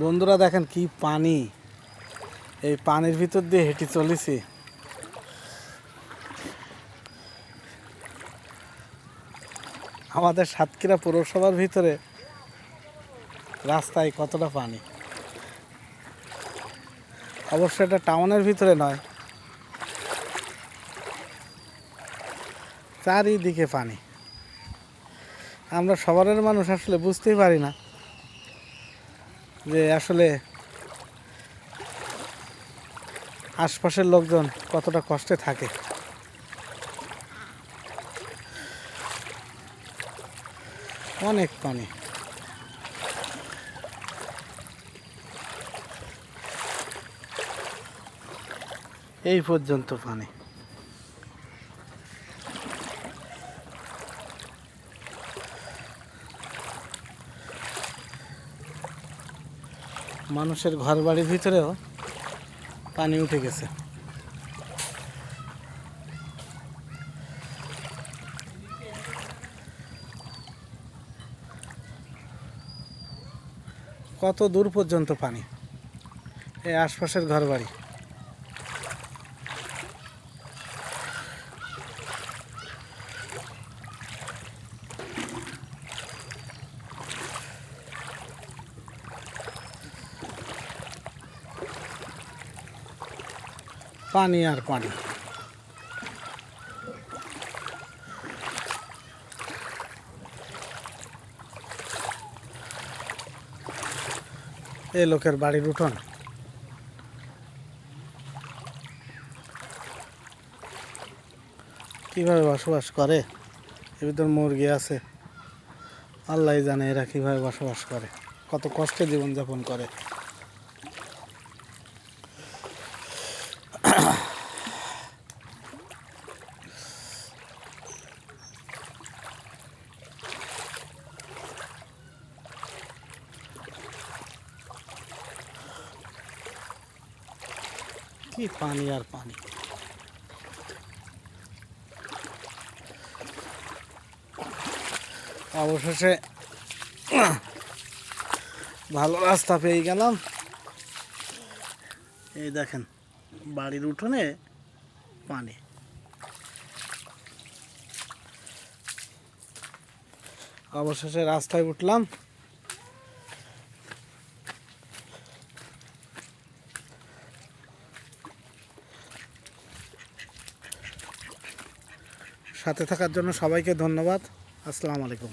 বন্ধুরা দেখেন কি পানি। এই পানির ভিতর দিয়ে হেঁটে চলেছি। আমাদের সাতক্ষীরা পৌরসভার ভিতরে রাস্তায় কতটা পানি? অবশ্য এটা টাউনের ভিতরে নয়। চারিদিকে পানি। আমরা শহরের মানুষ আসলে বুঝতেই পারি না। যে আসলে আশপাশের লোকজন কতটা কষ্টে থাকে। অনেক পানি। এই পর্যন্ত পানি। মানুষের ঘর বাড়ির ভিতরেও পানি উঠে গেছে। কত দূর পর্যন্ত পানি? এই আশপাশের ঘর বাড়ি পানি আর পানি। এ লোকের বাড়ির উঠোন। কীভাবে বসবাস করে? এর ভিতর মুরগি আছে। আল্লাহ জানে এরা কীভাবে বসবাস করে। কত কষ্টে জীবনযাপন করে। কি পানি আর পানি? অবশেষে ভালো রাস্তা পেয়ে গেলাম। এই দেখেন, বাড়ির উঠোনে পানি। অবশেষে রাস্তায় উঠলাম। সাথে থাকার জন্য সবাইকে ধন্যবাদ। আসসালামু আলাইকুম।